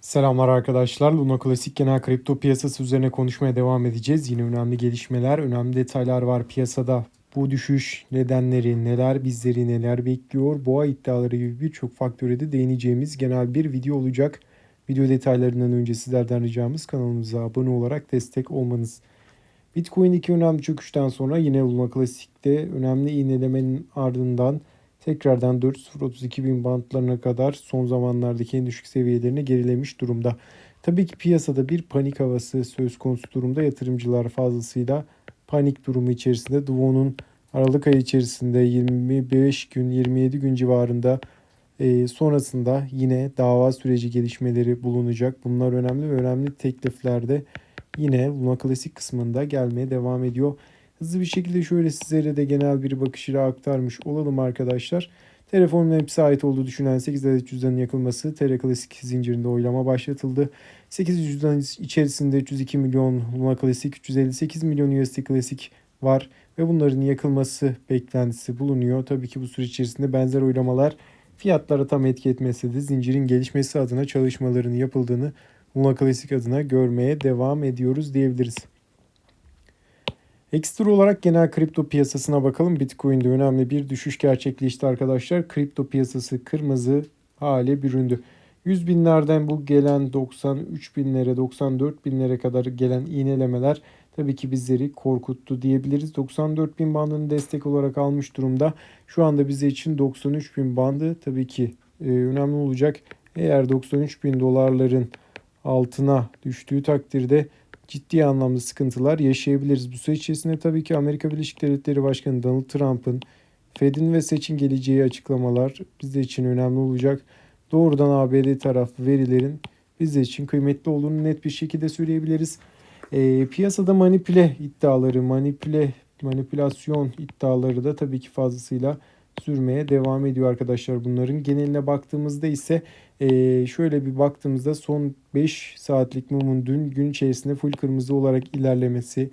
Selamlar arkadaşlar. Luna Klasik genel kripto piyasası üzerine konuşmaya devam edeceğiz. Yine önemli gelişmeler, önemli detaylar var piyasada. Bu düşüş nedenleri, neler bizleri neler bekliyor, boğa iddiaları gibi birçok faktöre de değineceğimiz genel bir video olacak. Video detaylarından önce sizlerden ricamız kanalımıza abone olarak destek olmanız. Bitcoin'deki önemli çöküşten sonra yine Luna Klasik'te önemli iğnelemenin ardından tekrardan 4.032 bin bantlarına kadar son zamanlardaki en düşük seviyelerine gerilemiş durumda. Tabii ki piyasada bir panik havası söz konusu durumda yatırımcılar fazlasıyla panik durumu içerisinde. Duvo'nun Aralık ayı içerisinde 25 gün 27 gün civarında e, sonrasında yine dava süreci gelişmeleri bulunacak. Bunlar önemli ve önemli tekliflerde yine Luna Klasik kısmında gelmeye devam ediyor. Hızlı bir şekilde şöyle sizlere de genel bir bakışıyla aktarmış olalım arkadaşlar. Telefonun hepsi ait olduğu düşünülen 8 adet cüzdanın yakılması TR Klasik zincirinde oylama başlatıldı. 8 cüzdan içerisinde 302 milyon Luna Klasik, 358 milyon USD Klasik var ve bunların yakılması beklentisi bulunuyor. Tabii ki bu süreç içerisinde benzer oylamalar fiyatlara tam etki etmese de zincirin gelişmesi adına çalışmalarını yapıldığını Luna Klasik adına görmeye devam ediyoruz diyebiliriz. Ekstra olarak genel kripto piyasasına bakalım. Bitcoin'de önemli bir düşüş gerçekleşti arkadaşlar. Kripto piyasası kırmızı hale büründü. 100 binlerden bu gelen 93 binlere 94 binlere kadar gelen iğnelemeler tabii ki bizleri korkuttu diyebiliriz. 94 bin bandını destek olarak almış durumda. Şu anda bize için 93 bin bandı tabii ki e, önemli olacak. Eğer 93 bin dolarların altına düştüğü takdirde ciddi anlamda sıkıntılar yaşayabiliriz. Bu süreç içerisinde tabii ki Amerika Birleşik Devletleri Başkanı Donald Trump'ın Fed'in ve seçin geleceği açıklamalar bizler için önemli olacak. Doğrudan ABD taraflı verilerin bizler için kıymetli olduğunu net bir şekilde söyleyebiliriz. E, piyasada manipüle iddiaları, manipüle manipülasyon iddiaları da tabii ki fazlasıyla sürmeye devam ediyor arkadaşlar. Bunların geneline baktığımızda ise e, şöyle bir baktığımızda son 5 saatlik mumun dün gün içerisinde full kırmızı olarak ilerlemesi,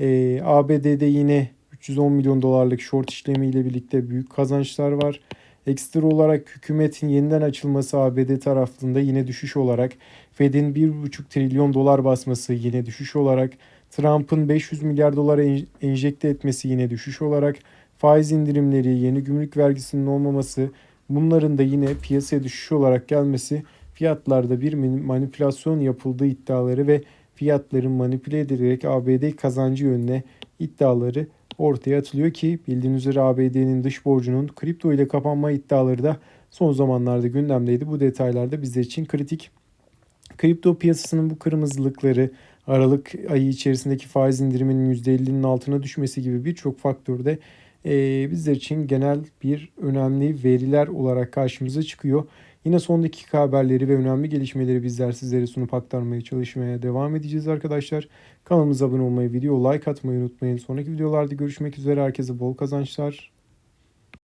e, ABD'de yine 310 milyon dolarlık short işlemiyle birlikte büyük kazançlar var. Ekstra olarak hükümetin yeniden açılması ABD tarafında yine düşüş olarak, Fed'in 1,5 trilyon dolar basması yine düşüş olarak, Trump'ın 500 milyar dolar enjekte etmesi yine düşüş olarak, faiz indirimleri, yeni gümrük vergisinin olmaması, bunların da yine piyasaya düşüş olarak gelmesi fiyatlarda bir manipülasyon yapıldığı iddiaları ve fiyatların manipüle edilerek ABD kazancı yönüne iddiaları ortaya atılıyor ki bildiğiniz üzere ABD'nin dış borcunun kripto ile kapanma iddiaları da son zamanlarda gündemdeydi. Bu detaylarda bizler için kritik. Kripto piyasasının bu kırmızılıkları, Aralık ayı içerisindeki faiz indiriminin %50'nin altına düşmesi gibi birçok faktörde e, bizler için genel bir önemli veriler olarak karşımıza çıkıyor. Yine son dakika haberleri ve önemli gelişmeleri bizler sizlere sunup aktarmaya çalışmaya devam edeceğiz arkadaşlar. Kanalımıza abone olmayı, video like atmayı unutmayın. Sonraki videolarda görüşmek üzere. Herkese bol kazançlar.